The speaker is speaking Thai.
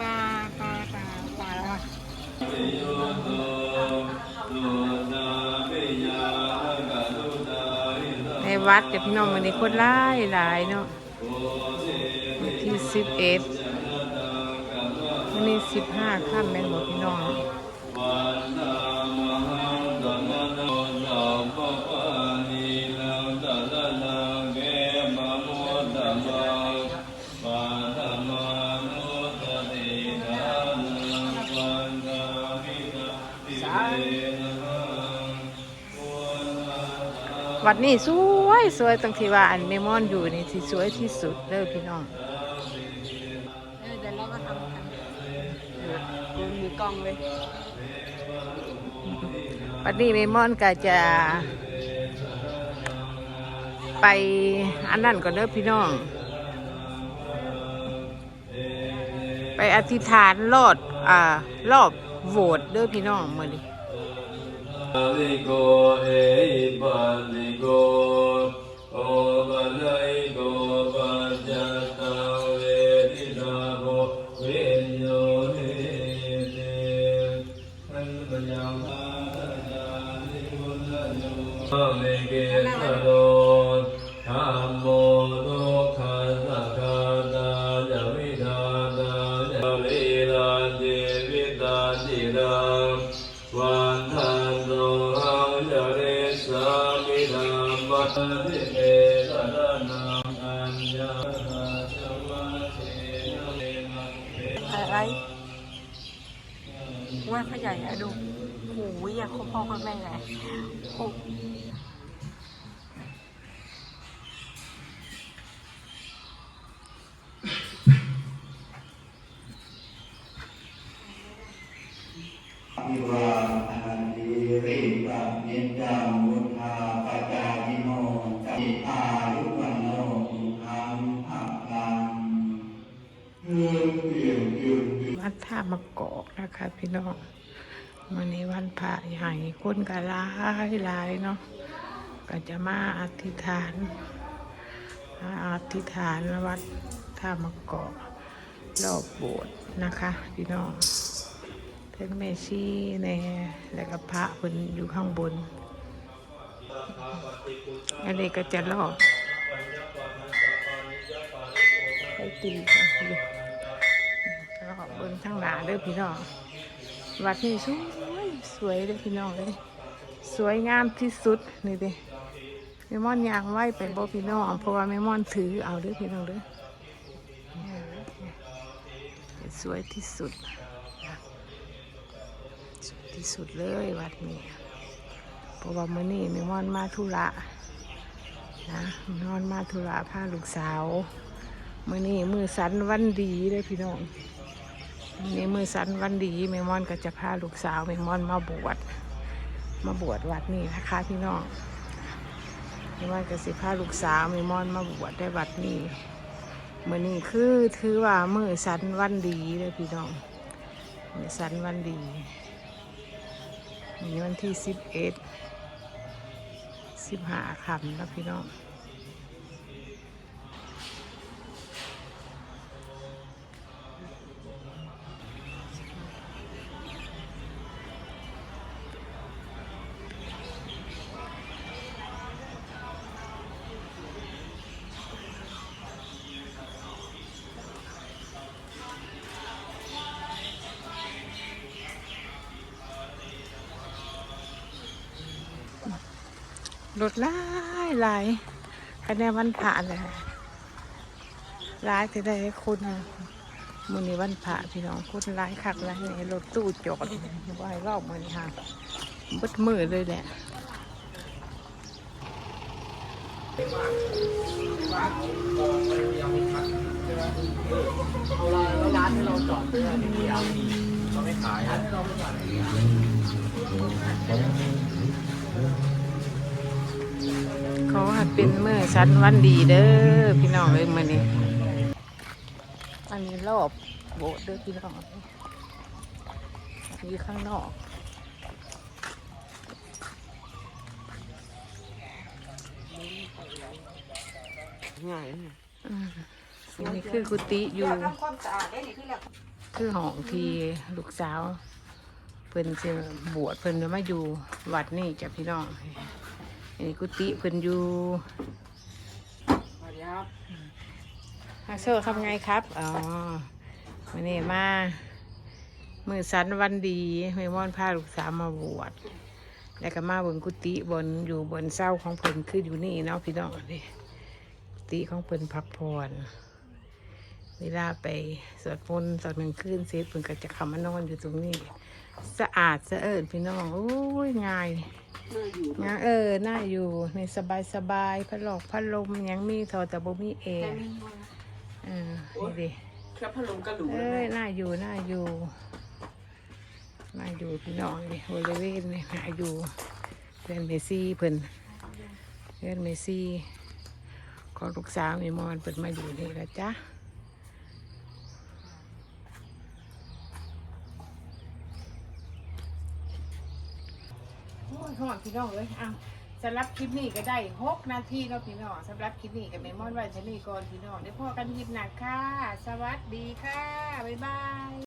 ปลาปลาปลาปลาในวัดเดี๋ยวพี่น้องมันนี้คนไล่หลายเนาะที่สิบเอ็ดวันนี้สิบห้าข้ามแม่บอดพี่น้องวัน วัดนี้สวยสวยตรงที่ว่าอันเมมอนอยู่นี่ที่สวยที่สุดเลยพี่น้องเออเดี๋ยวเราก็ทำกันมีกล้องเลยวันนี้เมมอนก็จะ ไปอันนั้นก่อนเด้อพี่น้อง ไปอธิษฐานรอดอ่ารอบโหวตเด้อพี่น้องมื่อนี้ ลิโกเอปัลิโกโอปันไลโกปัญจต สามิธรรมะทิเตตระนังอัญญาตาสมาเชนะเมนเมอะไรว่าเขาใหญ่อะดูโอ้ยอยากเขาพ่อเขาแม่ไงโอ้อิวา วัดท่ามะกอกนะคะพี่น้องวันนี้วันพระใหญ่คนก็หลายหลายเนาะก็จะมาอธิษฐานอธิษฐานวัดท่ามะกอกรอบโบสถ์นะคะพี่น้องเทั้งแม่ชีแน่แล้วก็พระเพิ่นอยู่ข้างบน อันนี้ก็จะรอบไปตีกันอยู่รอบ เบนทั้งหนาเด้อพี่น้องวัดนี้สวยสวยเลยพี่น้องเลยสวยงามที่สุดนี่เด้แม่ม่อนยางไหวไปบ่พี่น้องเพราะว่าแม่ม่อนถือเอาเด้อพี่น้องเด้อสวยที่สุดสวยที่สุดเลยวัดนี้เพราะว่ามื้อนี้แม่ม่อนมาธุระนะแม่ม่อนมาธุระพาลูกสาวมื้อนี้มือสันวันดีเลยพี่น้อง นี่มือสันวันดีแมมอนก็จะพาลูกสาวแมมอนมาบวชมาบวชวัดนี้นะคะพี่น้องแมมอนก็สิพาลูกสาวแมมอนมาบวชได้วัดนี้เมื่อนี้คือถือว่ามือสันวันดีเลยพี่น้องมือสันวันดีมีวันที่สิบเอ็ดสิบห้าคำแล้วพี่น้อง รถหลายหลายคะแนนวันผ่าเลยร้ายจะได้คนอะมือนี้วันผ่าพี่น้องคนร้ายคักร้ายในรถตู้จอดไว้รอบมือนี้ค่ะบดมือเลยแหละเราจอดเพื่อที่เอาดีเราไม่ขาหั ดเป็นมือชั้นวันดีเด้อพี่น้องเลยมือนี้ อันนี้รอบโบสถ์เด้อพี่น้องอยู่ข้างนอกง่ายอืมอันนี้คือกุฏิอยู่ทำความสะอาดได้นี่คือแล้วคือห้องที่ลูกสาว เพิ่นสิบวชเพิ่นจะมาอยู่วัดนี่จ้ะพี่น้อง อันนี้กุฏิเพิ่นอยู่สวัสดีครับฮักเซอร์ทำไงครับ อ๋อวันนี้มา มือสันวันดีไม่ม่อนพาลูกสาวมาบวช แล้วก็มาบนกุฏิบนอยู่บนเศร้าของเพิ่นคืออยู่นี่เนาะพี่น้องนี่กุฏิของเพิ่นพักผ่อนเวลาไปสวดมนต์ตอนกลางคืนเสร็จเพิ่นก็จะเข้ามานอนอยู่ตรงนี้ สะอาดสะเอิดพี่น้อง โอ้ยง่าย น่าอยู่งาเออน่าอยู่ในสบายสบายๆพัดลอกพัดลมยังมีเทอแต่บ่มีเอแต่ร์ไม่นอนเออนี่ดิแค่พัดลมก็หรูแล้วเอ้ยแม่น่าอยู่น่าอยู่น่าอยู่พี่น้องนี่บริเวณนี่น่าอยู่เพื่อนเมซี่เพิ่นเพื่อนเมซี่ของลูกสาวมีมอนเปิดมาอยู่นี่แล้วจ้ะ ยหอดพี่น้องเลยอะสำหรับคลิปนี้ก็ได้หกนาทีแล้วพี่น้องสำหรับคลิปนี้กับแมมอนไว้ชนีก่อนพี่น้องได้พอกันคลิปหนักค่ะ สวัสดีค่ะ บ๊ายบาย